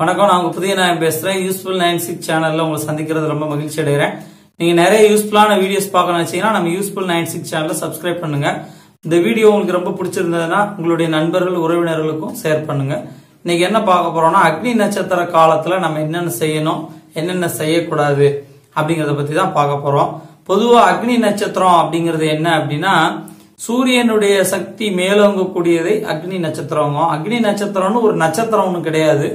வணக்கம் நான் உங்க புதிய நான் பேசுறேன். யூஸ்ஃபுல் நைன் சிக்ஸ் சேனல்ல உங்களை சந்திக்கிறது ரொம்ப மகிழ்ச்சி அடைகிறேன். நீங்க நிறைய யூஸ்ஃபுல்லான வீடியோஸ் பார்க்க நினைச்சீங்கன்னா நம்ம யூஸ்ஃபுல் நைன் சிக்ஸ் சேனலில் சப்ஸ்கிரைப் பண்ணுங்க. இந்த வீடியோ உங்களுக்கு ரொம்ப பிடிச்சிருந்ததுன்னா உங்களுடைய நண்பர்கள் உறவினர்களுக்கும் ஷேர் பண்ணுங்க. இன்னைக்கு என்ன பார்க்க போறோம்னா அக்னி நட்சத்திர காலத்துல நம்ம என்னென்ன செய்யணும் என்னென்ன செய்யக்கூடாது அப்படிங்கறத பத்தி தான் பார்க்க போறோம். பொதுவா அக்னி நட்சத்திரம் அப்படிங்கிறது என்ன அப்படின்னா சூரியனுடைய சக்தி மேலோங்கக்கூடியதை அக்னி நட்சத்திரம் அக்னி நட்சத்திரம்னு ஒரு நட்சத்திரம் ஒன்றும் கிடையாது.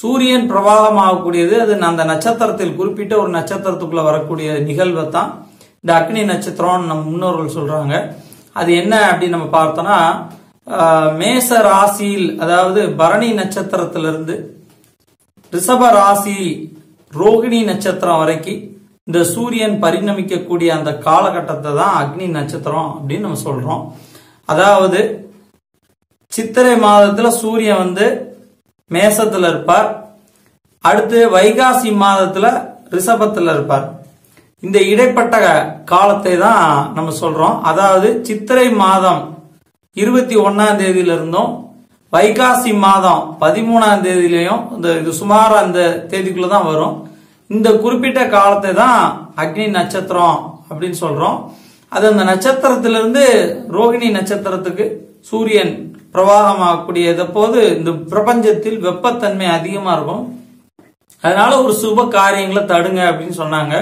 சூரியன் பிரவாகமாகக்கூடியது. அது அந்த நட்சத்திரத்தில் குறிப்பிட்ட ஒரு நட்சத்திரத்துக்குள்ள வரக்கூடிய நிகழ்வை தான். இந்த அக்னி நட்சத்திரம் நம்ம முன்னோர்கள் சொல்றாங்க. அது என்ன அப்படின்னு நம்ம பார்த்தோம்னா மேச ராசியில் அதாவது பரணி நட்சத்திரத்திலிருந்து ரிஷப ராசி ரோகிணி நட்சத்திரம் வரைக்கும் இந்த சூரியன் பரிணமிக்கக்கூடிய அந்த காலகட்டத்தை தான் அக்னி நட்சத்திரம் அப்படின்னு நம்ம சொல்றோம். அதாவது சித்திரை மாதத்துல சூரியன் வந்து மேசத்துல இருப்பார். அடுத்து வைகாசி மாதத்துல ரிஷபத்துல இருப்பார். இந்த இடைப்பட்ட காலத்தை தான் நம்ம சொல்றோம். அதாவது சித்திரை மாதம் இருபத்தி ஒன்னாம் தேதியில இருந்தும் வைகாசி மாதம் பதிமூணாம் தேதியிலையும் இந்த இது சுமார் அந்த தேதிக்குள்ள தான் வரும். இந்த குறிப்பிட்ட காலத்தை தான் அக்னி நட்சத்திரம் அப்படின்னு சொல்றோம். அது அந்த நட்சத்திரத்திலிருந்து ரோகிணி நட்சத்திரத்துக்கு சூரியன் பிரவாகமாகக்கூடியது போது இந்த பிரபஞ்சத்தில் வெப்பத்தன்மை அதிகமா இருக்கும். அதனால ஒரு சுப காரியங்களை தடுங்க அப்படின்னு சொன்னாங்க.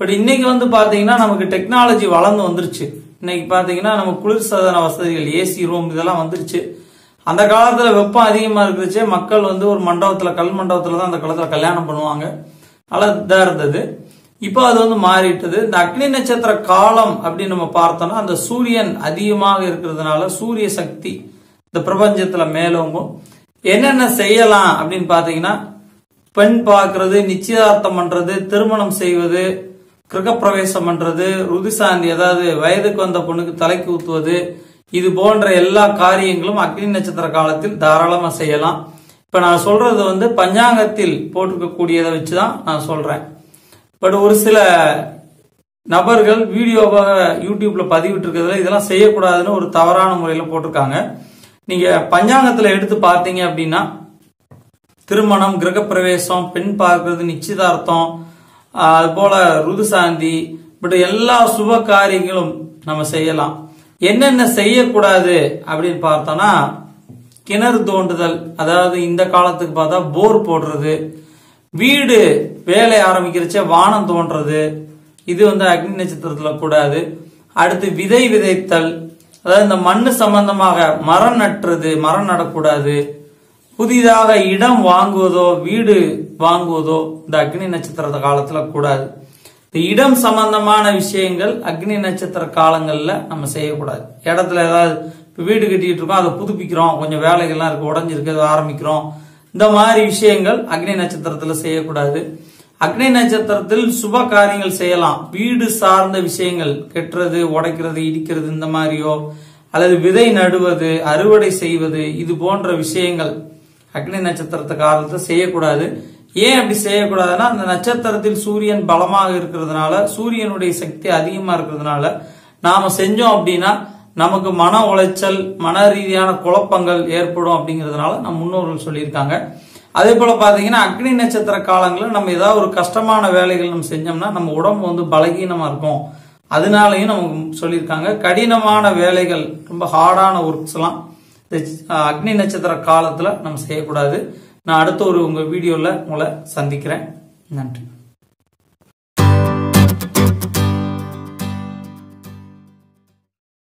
பட் இன்னைக்கு வந்து பாத்தீங்கன்னா நமக்கு டெக்னாலஜி வளர்ந்து வந்துருச்சு. இன்னைக்கு பாத்தீங்கன்னா நம்ம குளிர்சாதன வசதிகள் ஏசி ரூம் இதெல்லாம் வந்துருச்சு. அந்த காலத்துல வெப்பம் அதிகமா இருந்துச்சு. மக்கள் வந்து ஒரு மண்டபத்துல கல் மண்டபத்துல தான் அந்த காலத்துல கல்யாணம் பண்ணுவாங்க. நல்லா இருந்தது. இப்போ அது வந்து மாறிட்டது. இந்த அக்னி நட்சத்திர காலம் அப்படின்னு நம்ம பார்த்தோம்னா அந்த சூரியன் அதிகமாக இருக்கிறதுனால சூரிய சக்தி இந்த பிரபஞ்சத்துல மேலோங்கும். என்னென்ன செய்யலாம் அப்படின்னு பாத்தீங்கன்னா பெண் பார்க்கறது நிச்சயதார்த்தம் பண்றது திருமணம் செய்வது கிரகப்பிரவேசம் பண்றது ருதிசாந்தி அதாவது வயதுக்கு வந்த பொண்ணுக்கு தலைக்கு ஊத்துவது இது போன்ற எல்லா காரியங்களும் அக்னி நட்சத்திர காலத்தில் தாராளமா செய்யலாம். இப்ப நான் சொல்றது வந்து பஞ்சாங்கத்தில் போட்டிருக்கக்கூடியதை வச்சுதான் நான் சொல்றேன். பட் ஒரு சில நபர்கள் வீடியோவாக யூடியூப்ல பதிவிட்டு இருக்கிறதுல இதெல்லாம் செய்யக்கூடாதுன்னு ஒரு தவறான முறையில போட்டிருக்காங்க. நீங்க பஞ்சாங்கத்துல எடுத்து பார்த்தீங்க அப்படின்னா திருமணம் கிரகப்பிரவேசம் பெண் பார்க்கறது நிச்சயதார்த்தம் அது போல ருதுசாந்தி பட் எல்லா சுப காரியங்களும் நம்ம செய்யலாம். என்னென்ன செய்யக்கூடாது அப்படின்னு பார்த்தோம்னா கிணறு தோண்டுதல் அதாவது இந்த காலத்துக்கு பார்த்தா போர் போடுறது வீடு வேலை ஆரம்பிக்கிறச்சே வானம் தோன்றது இது வந்து அக்னி நட்சத்திரத்துல கூடாது. அடுத்து விதை விதைத்தல் அதாவது இந்த மண் சம்பந்தமாக மரம் நட்டுறது மரம் நடக்கூடாது. புதிதாக இடம் வாங்குவதோ வீடு வாங்குவதோ இந்த அக்னி நட்சத்திர காலத்துல கூடாது. இந்த இடம் சம்பந்தமான விஷயங்கள் அக்னி நட்சத்திர காலங்கள்ல நம்ம செய்யக்கூடாது. இடத்துல ஏதாவது இப்ப வீடு கட்டிட்டு இருக்கோம் அதை புதுப்பிக்கிறோம் கொஞ்சம் வேலைகள்லாம் இருக்கு உடஞ்சிருக்கு ஆரம்பிக்கிறோம். இந்த மாதிரி விஷயங்கள் அக்னி நட்சத்திரத்துல செய்யக்கூடாது. அக்னி நட்சத்திரத்தில் சுப காரியங்கள் செய்யலாம். வீடு சார்ந்த விஷயங்கள் கெட்டுறது உடைக்கிறது இடிக்கிறது இந்த மாதிரியோ அல்லது விதை நடுவது அறுவடை செய்வது இது போன்ற விஷயங்கள் அக்னி நட்சத்திரத்து காலத்தை செய்யக்கூடாது. ஏன் அப்படி செய்யக்கூடாதுன்னா அந்த நட்சத்திரத்தில் சூரியன் பலமாக இருக்கிறதுனால சூரியனுடைய சக்தி அதிகமா இருக்கிறதுனால நாம செஞ்சோம் அப்படின்னா நமக்கு மன உளைச்சல் மன ரீதியான குழப்பங்கள் ஏற்படும் அப்படிங்கிறதுனால நம்ம முன்னோர்கள் சொல்லியிருக்காங்க. அதே போல பாத்தீங்கன்னா அக்னி நட்சத்திர காலங்களில் நம்ம ஏதாவது ஒரு கஷ்டமான வேலைகள் நம்ம செஞ்சோம்னா நம்ம உடம்பு வந்து பலகீனமா இருக்கும். அதனாலையும் நமக்கு சொல்லியிருக்காங்க கடினமான வேலைகள் ரொம்ப ஹார்டான ஒர்க்ஸ் எல்லாம் அக்னி நட்சத்திர காலத்துல நம்ம செய்யக்கூடாது. நான் அடுத்த ஒரு உங்க வீடியோல உங்களை சந்திக்கிறேன். நன்றி.